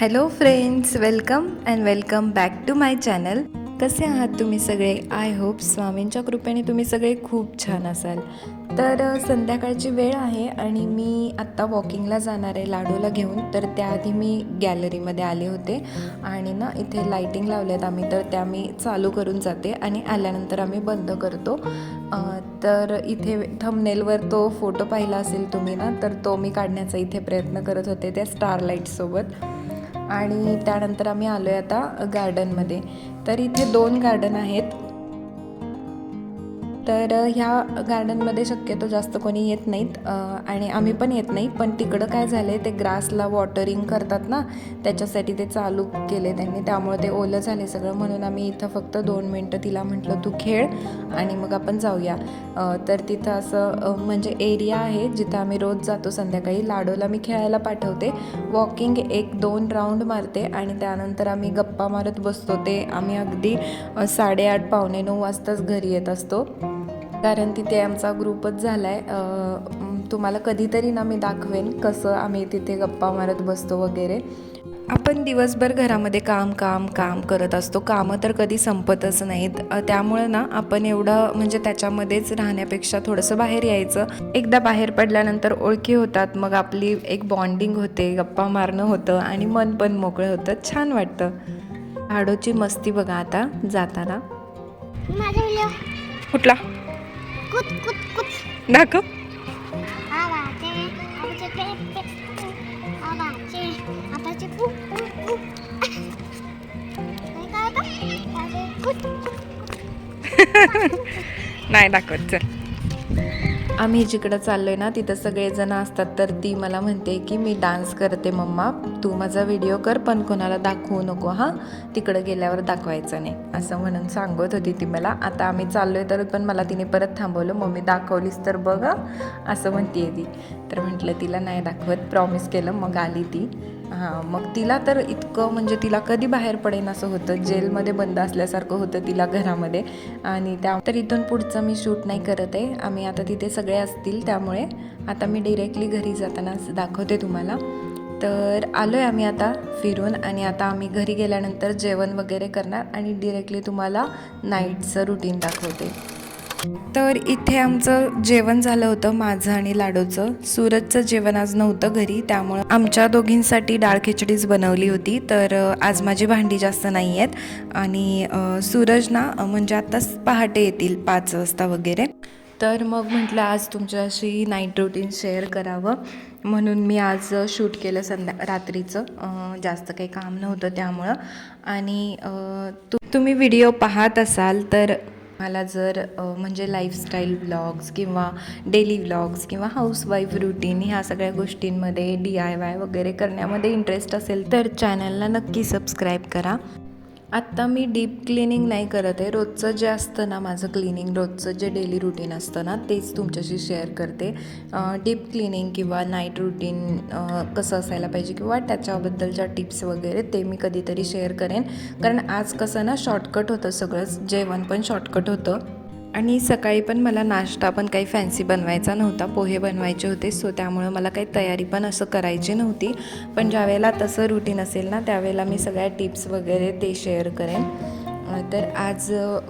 Hello friends welcome and welcome back to my channel कसे आहात तुम्ही सगळे? आय होप स्वामींच्या कृपेने तुम्ही सगळे खूप छान असाल. तर संध्याकाळची वेळ आहे आणि मी आत्ता वॉकिंगला जाणार आहे लाडूला घेऊन. तर त्याआधी मी गॅलरीमध्ये आले होते आणि ना इथे लाईटिंग लावल्यात आम्ही. तर त्या मी चालू करून जाते आणि आल्यानंतर आम्ही बंद करतो. तर इथे थंबनेलवर तो फोटो पाहिला असेल तुम्ही ना तर तो मी काढण्याचा इथे प्रयत्न करत होते त्या स्टारलाईटसोबत आणि त्यानंतर आम्ही आलो आहे आता गार्डनमध्ये तर इथे दोन गार्डन आहेत. तर ह्या गार्डनमध्ये शक्यतो जास्त कोणी येत नाहीत आणि आम्ही पण येत नाही. पण तिकडं काय झालं आहे ते ग्रासला वॉटरिंग करतात ना त्याच्यासाठी ते चालू केले त्यांनी. त्यामुळे ते ओलं झाले सगळं. म्हणून आम्ही इथं फक्त दोन मिनटं तिला म्हटलं तू खेळ आणि मग आपण जाऊया. तर तिथं असं म्हणजे एरिया आहे जिथं आम्ही रोज जातो संध्याकाळी. लाडोला मी खेळायला पाठवते. वॉकिंग एक दोन राऊंड मारते आणि त्यानंतर आम्ही गप्पा मारत बसतो. ते आम्ही अगदी साडेआठ पावणे नऊ वाजताच घरी येत असतो. कारण तिथे आमचा ग्रुपच झाला आहे तुम्हाला कधीतरी ना मी दाखवेन कसं आम्ही तिथे गप्पा मारत बसतो वगैरे. आपण दिवसभर घरामध्ये काम काम काम करत असतो. कामं तर कधी संपतच नाहीत. त्यामुळं ना आपण एवढं म्हणजे त्याच्यामध्येच राहण्यापेक्षा थोडंसं बाहेर यायचं. एकदा बाहेर पडल्यानंतर ओळखी होतात. मग आपली एक बॉन्डिंग होते गप्पा मारणं होतं आणि मन पण मोकळं होतं. छान वाटतं. हाडोची मस्ती बघा आता जाताना. कुठला? कुत कुत कुत. दाखव. आवाचे आवाचे आवाचे आवाचे? आवाचे कुत कुत. नाही दाखवत. चल. आम्ही जिकडं चाललो आहे ना तिथं सगळेजण असतात. तर ती मला म्हणते की मी डान्स करते मम्मा. तू माझा व्हिडिओ कर पण कोणाला दाखवू नको हां? तिकडं गेल्यावर दाखवायचं नाही. असं म्हणून सांगत होती ती मला. आता आम्ही चाललो आहे तर पण मला तिने परत थांबवलं. मम्मी दाखवलीस तर बघ असं म्हणते ती. तर म्हटलं तिला नाही दाखवत. प्रॉमिस केलं. मग आली ती. हां मग तिला तर इतकं म्हणजे तिला कधी बाहेर पडेन असं होतं. जेलमध्ये बंद असल्यासारखं होतं तिला घरामध्ये. आणि त्या तर इथून पुढचं मी शूट नाही करत आहे. आम्ही आता तिथे सगळे असतील त्यामुळे आता मी डिरेक्टली घरी जाताना दाखवते तुम्हाला. तर आलो आहे आम्ही आता फिरून आणि आता आम्ही घरी गेल्यानंतर जेवण वगैरे करणार आणि डिरेक्टली तुम्हाला नाईटचं रुटीन दाखवते. तर इथे आमचं जेवण झालं होतं माझं आणि लाडूचं. सूरजचं जेवण आज नव्हतं घरी त्यामुळं आमच्या दोघींसाठी डाळ खिचडीच बनवली होती. तर आज माझी भांडी जास्त नाही आहेत. आणि सूरज ना म्हणजे आत्ताच पहाटे येतील पाच वाजता वगैरे. तर मग म्हटलं आज तुमच्याशी नाईट रुटीन शेअर करावं. म्हणून मी आज शूट केलं संध्या रात्रीचं. जास्त काही काम नव्हतं त्यामुळं. आणि तु तुम्ही व्हिडिओ पाहत असाल तर मला जर म्हणजे लाईफस्टाईल ब्लॉग्स किंवा डेली व्लॉग्स किंवा हाऊसवाईफ रुटीन ह्या सगळ्या गोष्टींमध्ये डी आय वाय वगैरे करण्यामध्ये इंटरेस्ट असेल तर चॅनलला नक्की सबस्क्राईब करा. आत्ता मी डीप क्लिनिंग नाही करत आहे. रोजचं जे असतं ना माझं क्लिनिंग रोजचं जे डेली रुटीन असतं ना तेच तुमच्याशी शेअर करते. डीप क्लिनिंग किंवा नाईट रुटीन कसं असायला पाहिजे किंवा त्याच्याबद्दलच्या टिप्स वगैरे ते मी कधीतरी शेअर करेन. कारण आज कसं ना शॉर्टकट होतं सगळंच जेवण पण शॉर्टकट होतं. आणि सकाळी पण मला नाश्ता पण काही फॅन्सी बनवायचा नव्हता पोहे बनवायचे होते सो त्यामुळं मला काही तयारी पण असं करायची नव्हती. पण ज्यावेळेला तसं रुटीन असेल ना त्यावेळेला मी सगळ्या टिप्स वगैरे ते शेअर करेन. तर आज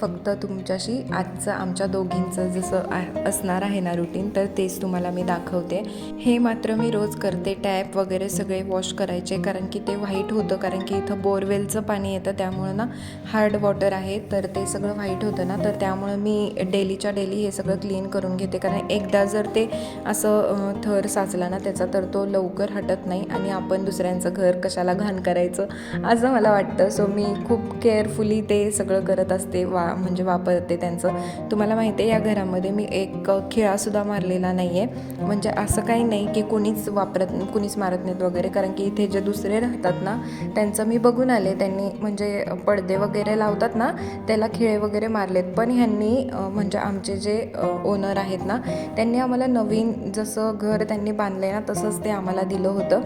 फक्त तुमच्याशी आजचं आमच्या दोघींचं जसं आ- असणार आहे ना रुटीन तर तेच तुम्हाला मी दाखवते. हे मात्र मी रोज करते टॅप वगैरे सगळे वॉश करायचे कारण की ते व्हाईट होतं कारण की इथं बोरवेलचं पाणी येतं त्यामुळं ना हार्ड वॉटर आहे तर ते सगळं व्हाईट होतं ना तर त्यामुळं मी डेलीच्या डेली हे सगळं क्लीन करून घेते. कारण एकदा जर ते असं थर साचला ना त्याचा तर तो लवकर हटत नाही आणि आपण दुसऱ्यांचं घर कशाला घाण करायचं असं मला वाटतं. सो मी खूप केअरफुली ते सगळं करत असते वा म्हणजे वापरते त्यांचं. तुम्हाला माहिती आहे या घरामध्ये मी एक खिळासुद्धा मारलेला नाही आहे म्हणजे असं काही नाही की कुणीच वापरत कुणीच मारत नाहीत वगैरे. कारण की इथे जे दुसरे राहतात ना त्यांचं मी बघून आले. त्यांनी म्हणजे पडदे वगैरे लावतात ना त्याला खिळे वगैरे मारलेत. पण ह्यांनी म्हणजे आमचे जे ओनर आहेत ना त्यांनी आम्हाला नवीन जसं घर त्यांनी बांधलं आहे ना तसंच ते आम्हाला दिलं होतं.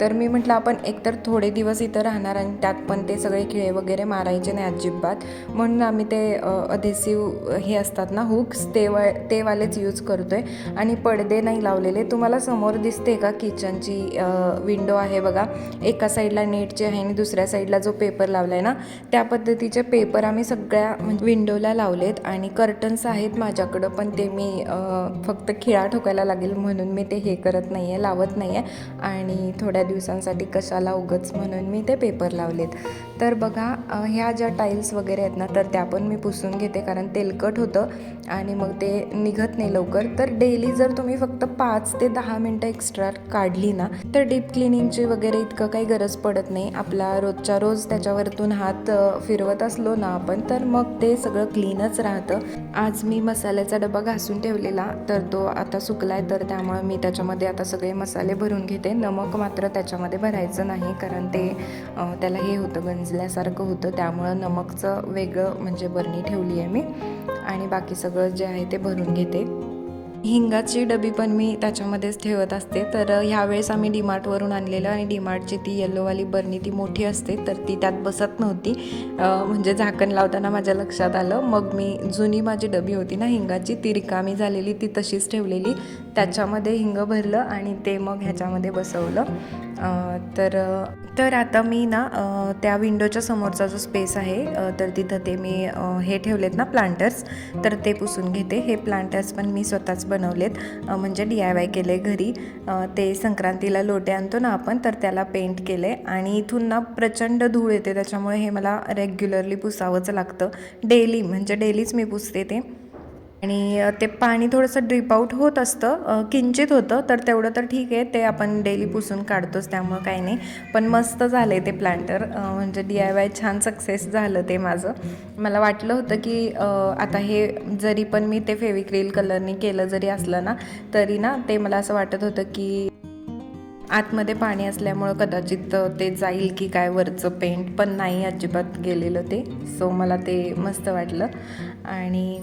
तर मी म्हटलं आपण एकतर थोडे दिवस इथं राहणार आणि त्यात पण ते सगळे खिळे वगैरे मारायचे नाही अजिबात. म्हणून आम्ही ते अधेसिव्ह हे असतात ना हुक्स ते वा ते वालेच यूज करतो आहे आणि पडदे नाही लावलेले. तुम्हाला समोर दिसते का किचनची विंडो आहे बघा. एका साईडला नेटची आहे आणि दुसऱ्या साईडला जो पेपर लावला आहे ना त्या पद्धतीचे पेपर आम्ही सगळ्या म्हणजे विंडोला लावलेत. आणि कर्टन्स आहेत माझ्याकडं पण ते मी फक्त खिळा ठोकायला लागेल म्हणून मी ते हे करत नाही आहे लावत नाही आहे आणि थोड्या दिवसांसाठी कशाला उगच म्हणून मी ते पेपर लावलेत. तर बघा ह्या ज्या टाईल्स वगैरे आहेत ना तर त्या पण मी पुसून घेते कारण तेलकट होतं आणि मग ते निघत नाही लवकर. तर डेली जर तुम्ही फक्त पाच ते दहा मिनटं एक्स्ट्रा काढली ना तर डीप क्लिनिंगची वगैरे इतकं काही गरज पडत नाही. आपला रोजच्या रोज त्याच्यावरतून हात फिरवत असलो ना आपण तर मग ते सगळं क्लीनच राहतं. आज मी मसाल्याचा डबा घासून ठेवलेला तर तो आता सुकलाय तर त्यामुळे मी त्याच्यामध्ये आता सगळे मसाले भरून घेते. नमक मात्र त्याच्यामध्ये भरायचं नाही कारण ते त्याला हे होतं भाजल्यासारखं होतं त्यामुळं नमकचं वेगळं म्हणजे बरणी ठेवली आहे मी. आणि बाकी सगळं जे आहे ते भरून घेते. हिंगाची डबी पण मी त्याच्यामध्येच ठेवत असते. तर ह्यावेळेस आम्ही डीमार्टवरून आणलेलं आणि डीमार्टची ती येल्लोवाली बरणी ती मोठी असते तर ती त्यात बसत नव्हती. म्हणजे झाकण लावताना माझ्या लक्षात आलं. मग मी जुनी माझी डबी होती ना हिंगाची ती रिकामी झालेली ती तशीच ठेवलेली. त्याच्यामध्ये हिंग भरलं आणि ते मग ह्याच्यामध्ये बसवलं. तर तर आता मी ना त्या विंडोच्या समोरचा जो स्पेस आहे तर तिथं ते मी हे ठेवलेत ना प्लांटर्स तर ते पुसून घेते. हे प्लांटर्स पण मी स्वतःच बनवलेत. म्हणजे डी आय वाय केले घरी. ते संक्रांतीला लोटे आणतो ना आपण तर त्याला पेंट केले आणि इथून ना प्रचंड धूळ येते. त्याच्यामुळे हे मला रेग्युलरली पुसावंच लागतं. डेली म्हणजे डेलीच मी पुसते ते. आणि ते पाणी थोडंसं ड्रिप आऊट होत असतं किंचित होतं तर तेवढं तर ठीक आहे ते आपण डेली पुसून काढतोच त्यामुळं काही नाही. पण मस्त झालं आहे ते प्लांटर म्हणजे डी आय वाय छान सक्सेस झालं ते माझं. मला वाटलं होतं की आता हे जरी पण मी ते फेविक्रिल कलरने केलं जरी असलं ना तरी ना ते मला असं वाटत होतं की आतमध्ये पाणी असल्यामुळं कदाचित ते जाईल की काय वरचं पेंट पण नाही अजिबात गेलेलं ते. सो मला ते मस्त वाटलं. आणि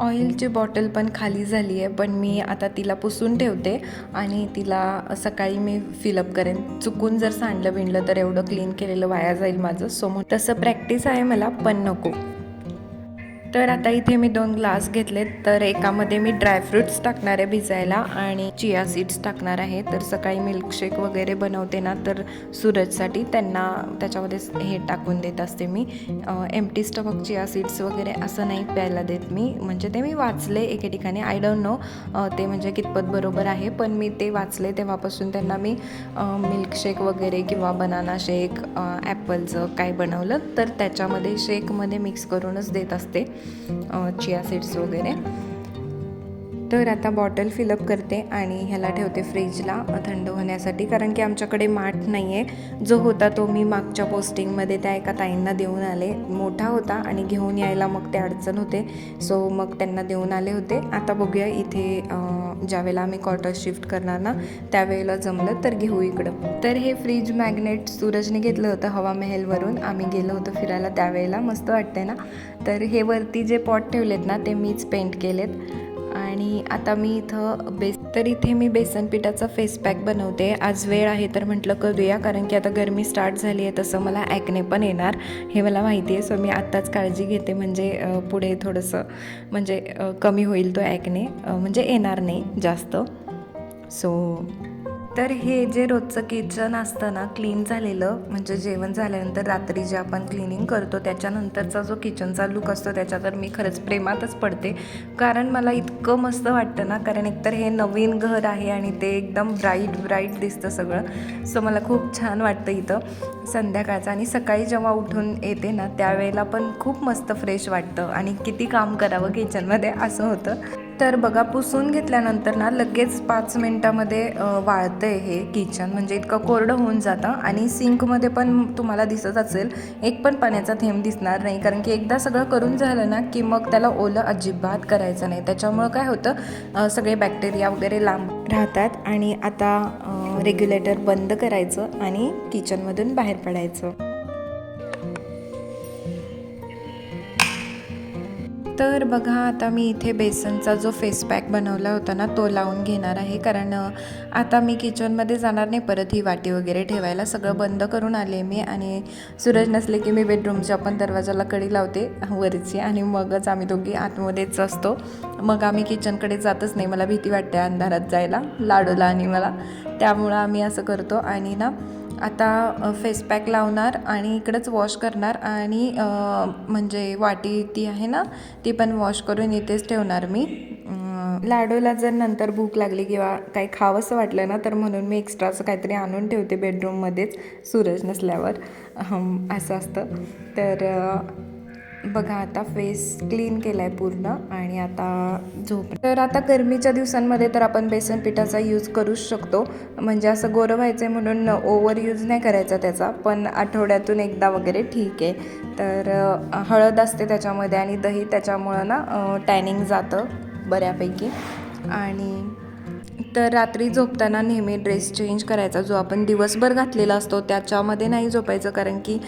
ऑइलची बॉटल पण खाली झाली आहे पण मी आता तिला पुसून ठेवते आणि तिला सकाळी मी फिलअप करेन. चुकून जर सांडलं बिंडलं तर एवढं क्लीन केलेलं वाया जाईल माझं. सो मग तसं प्रॅक्टिस आहे मला पण नको. तर आता इथे मी दोन ग्लास घेतलेत. तर एकामध्ये मी ड्रायफ्रुट्स टाकणार आहे भिजायला आणि चिया सीड्स टाकणार आहे. तर सकाळी मिल्कशेक वगैरे बनवते ना तर सूरजसाठी त्यांना त्याच्यामध्ये हे टाकून देत असते मी. एमटी स्टमक चिया सीड्स वगैरे असं नाही प्यायला देत मी. म्हणजे ते मी वाचले एके ठिकाणी. आय डोंट नो ते म्हणजे कितपत बरोबर आहे. पण मी ते वाचले तेव्हापासून त्यांना मी मिल्कशेक वगैरे किंवा बनाना शेक ॲपलचं काय बनवलं तर त्याच्यामध्ये शेकमध्ये मिक्स करूनच देत असते. चिया सीड्स वगैरे. तर आता बॉटल फिलअप करते आणि ह्याला ठेवते फ्रीजला थंड होण्यासाठी. कारण की आमच्याकडे माठ नाही आहे जो होता तो मी मागच्या पोस्टिंगमध्ये त्या एका ताईंना देऊन आले. मोठा होता आणि घेऊन यायला मग ते अडचण होते. सो मग त्यांना देऊन आले होते. आता बघूया इथे ज्यावेळेला आम्ही क्वार्टर शिफ्ट करणार ना त्यावेळेला जमलं तर घेऊ इकडं. तर हे फ्रीज मॅग्नेट सूरजने घेतलं होतं हवा महलवरून. आम्ही गेलो होतो फिरायला त्यावेळेला. मस्त वाटते ना? तर हे वरती जे पॉट ठेवलेत ना ते मीच पेंट केलेत. आणि आता मी इथं बेस तर इथे मी बेसन पिठाचा फेस पॅक बनवते. आज वेळ आहे तर म्हटलं करूया कारण की आता गरमी स्टार्ट झाली आहे तसं मला ॲकने पण येणार. हे मला माहिती आहे सो मी आत्ताच काळजी घेते. म्हणजे पुढे थोडंसं म्हणजे कमी होईल तो ॲकने म्हणजे येणार नाही जास्त. सो तर हे जे रोजचं किचन असतं ना क्लीन झालेलं म्हणजे जेवण झाल्यानंतर रात्री जे आपण क्लिनिंग करतो त्याच्यानंतरचा जो किचनचा लुक असतो त्याच्या तर मी खरंच प्रेमातच पडते. कारण मला इतकं मस्त वाटतं ना कारण एकतर हे नवीन घर आहे आणि ते एकदम ब्राईट ब्राईट दिसतं सगळं. सो मला खूप छान वाटतं इथं संध्याकाळचं. आणि सकाळी जेव्हा उठून येते ना त्यावेळेला पण खूप मस्त फ्रेश वाटतं. आणि किती काम करावं किचनमध्ये असं होतं. तर बघा पुसून घेतल्यानंतर ना लगेच पाच मिनटामध्ये वाळतं वाळतंय हे किचन म्हणजे इतकं कोरडं होऊन जातं आणि सिंकमध्ये पण तुम्हाला दिसत असेल एक पण पाण्याचा थेंब दिसणार नाही. कारण की एकदा सगळं करून झालं ना की मग त्याला ओलं अजिबात करायचं नाही. त्याच्यामुळं काय होतं सगळे बॅक्टेरिया वगैरे लांब राहतात आणि आता रेग्युलेटर बंद करायचं आणि किचनमधून बाहेर पडायचं. तर बघा आता मी इथे बेसनचा जो फेस पॅक बनवला होता ना तो लावून घेणार आहे. कारण आता मी किचनमध्ये जाणार नाही परत ही वाटी वगैरे ठेवायला. सगळं बंद करून आले मी आणि सूरज नसले की मी बेडरूमच्या पण दरवाजाला कडी लावते वरची आणि मगच आम्ही दोघी आतमध्येच असतो. मग आम्ही किचनकडे जातच नाही. मला भीती वाटते अंधारात जायला लाडूला आणि मला. त्यामुळं आम्ही असं करतो आणि ना आता फेस पॅक लावणार आणि इकडंच वॉश करणार आणि म्हणजे वाटी ती आहे ना ती पण वॉश करून इथेच ठेवणार मी. लाडूला जर नंतर भूक लागली किंवा काही खावंसं वाटलं ना तर म्हणून मी एक्स्ट्राचं काहीतरी आणून ठेवते बेडरूममध्येच सूरज नसल्यावर. असं असतं. तर बघा आता फेस क्लीन केला आहे पूर्ण आणि आता झोप. तर आता गरमीच्या दिवसांमध्ये तर आपण बेसन पिठाचा यूज करूच शकतो. म्हणजे असं गोरं व्हायचं आहे म्हणून ओव्हर यूज नाही करायचा त्याचा पण आठवड्यातून एकदा वगैरे ठीक आहे. तर हळद असते त्याच्यामध्ये आणि दही त्याच्यामुळं ना टॅनिंग जातं बऱ्यापैकी. आणि तर रात्री झोपताना नेहमी ड्रेस चेंज करायचा जो आपण दिवसभर घातलेला असतो त्याच्यामध्ये नाही झोपायचं कारण की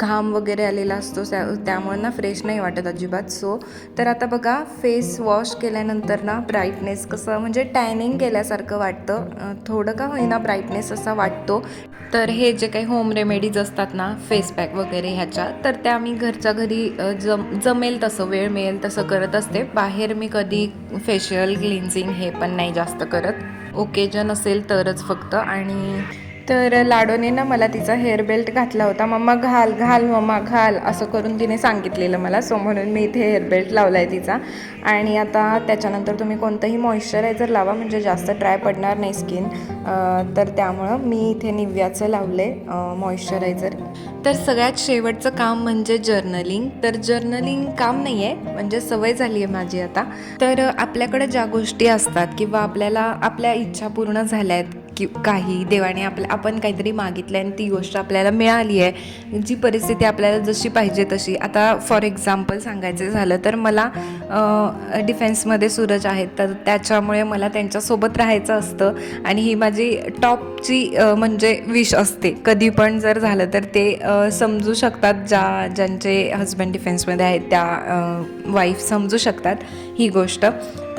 घाम वगैरे आलेला असतो त्या त्यामुळे ना फ्रेश नाही वाटत अजिबात. सो तर आता बघा फेस वॉश केल्यानंतर ना ब्राईटनेस कसं म्हणजे टॅनिंग केल्यासारखं वाटतं. थोडं का होईना ब्राईटनेस असा वाटतो. तर हे जे काही होम रेमेडीज असतात ना फेस पॅक वगैरे ह्याच्या तर त्या मी घरच्या घरी जम जमेल तसं वेळ मिळेल तसं करत असते. बाहेर मी कधी फेशियल क्लिन्झिंग हे पण नाही जास्त करत. ओकेजन असेल तरच फक्त. आणि तर लाडोने ना मला तिचा हेअर बेल्ट घातला होता. मम्मा घाल घाल मम्मा घाल असं करून तिने सांगितलेलं मला. सो म्हणून मी इथे हेअर बेल्ट लावला आहे तिचा. आणि आता त्याच्यानंतर तुम्ही कोणतंही मॉइश्चरायझर लावा म्हणजे जास्त ड्राय पडणार नाही स्किन तर त्यामुळं मी इथे निव्याचं लावले मॉइश्चरायझर तर सगळ्यात शेवटचं काम म्हणजे जर्नलिंग तर जर्नलिंग काम नाही आहे म्हणजे सवय झाली आहे माझी आता. तर आपल्याकडे ज्या गोष्टी असतात किंवा आपल्याला आपल्या इच्छा पूर्ण झाल्या आहेत की काही देवाने आपल्या आपण काहीतरी मागितलं आणि ती गोष्ट आपल्याला मिळाली आहे. जी परिस्थिती आपल्याला जशी पाहिजे तशी. आता फॉर एक्झाम्पल सांगायचं झालं तर मला डिफेन्समध्ये सूरज आहेत. तर त्याच्यामुळे मला त्यांच्यासोबत राहायचं असतं. आणि ही माझी टॉपची म्हणजे विश असते. कधी पण जर झालं तर ते समजू शकतात. ज्या ज्यांचे हजबंड डिफेन्समध्ये आहेत त्या वाईफ समजू शकतात ही गोष्ट.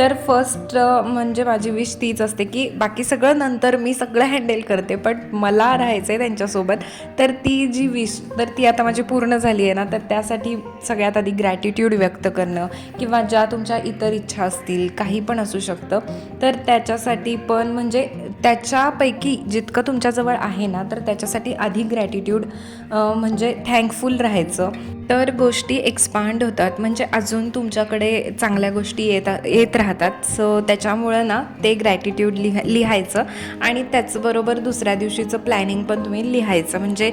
तर फर्स्ट म्हणजे माझी विश तीच असते की बाकी सगळं नंतर मी सगळं हँडल करते पण मला राहायचं आहे त्यांच्यासोबत तर ती जी विश तर ती आता माझी पूर्ण झाली आहे ना तर त्यासाठी सगळ्यात आधी ग्रॅटिट्यूड व्यक्त करणं किंवा ज्या तुमच्या इतर इच्छा असतील काही पण असू शकतं तर त्याच्यासाठी पण म्हणजे त्याच्यापैकी जितकं तुमच्याजवळ आहे ना तर त्याच्यासाठी आधी ग्रॅटिट्यूड म्हणजे थँकफुल राहायचं. तर गोष्टी एक्सपांड होतात. म्हणजे अजून तुमच्याकडे चांगल्या गोष्टी येतात येत राहतात. सो त्याच्यामुळं ना ते ग्रॅटिट्यूड लिहा लिहायचं. आणि त्याचबरोबर दुसऱ्या दिवशीचं प्लॅनिंग पण तुम्ही लिहायचं. म्हणजे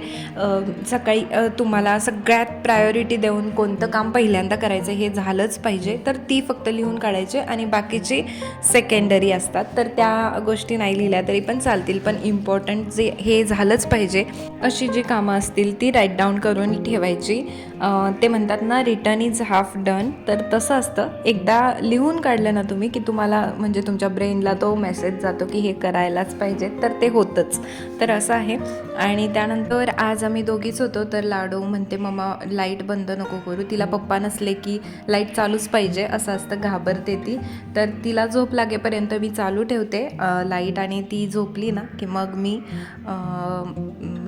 सकाळी तुम्हाला सगळ्यात प्रायोरिटी देऊन कोणतं काम पहिल्यांदा करायचं हे झालंच पाहिजे. तर ती फक्त लिहून काढायची आणि बाकीची सेकंडरी असतात. तर त्या गोष्टी नाही लिहिल्या तरी पण चालतील. पण इम्पॉर्टंट जे हे झालंच पाहिजे. अशी जी कामं असतील ती राईट डाऊन करून ठेवायची. ते म्हणतात ना रिटर्न इज हाफ डन तर तसं असतं. एकदा लिहून काढलं ना तुम्ही की तुम्हाला म्हणजे तुमच्या ब्रेनला तो मेसेज जातो की हे करायलाच पाहिजे. तर ते होतंच. तर असं आहे. आणि त्यानंतर आज आम्ही दोघीच होतो तर लाडू म्हणते मम्मा लाइट बंद नको करू. तिला पप्पा नसले की लाइट चालूच पाहिजे. असं असतं घाबरते ती. तर तिला झोप लागेपर्यंत मी चालू ठेवते. लाइट आणि ती झोपली ना की मग मी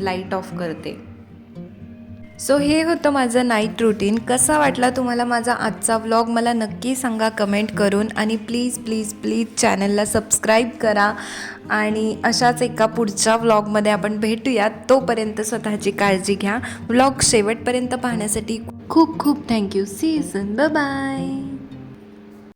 लाइट ऑफ करते. सो हे होतं माझं नाईट रुटीन कसा वाटला तुम्हाला माझा आजचा व्लॉग मला नक्की सांगा कमेंट करून आणि प्लीज प्लीज प्लीज चॅनलला सबस्क्राईब करा. आणि अशाच एका पुढच्या व्लॉगमध्ये आपण भेटूयात. तोपर्यंत स्वतःची काळजी घ्या. व्लॉग शेवटपर्यंत पाहण्यासाठी खूप खूप थँक्यू सी सन बाय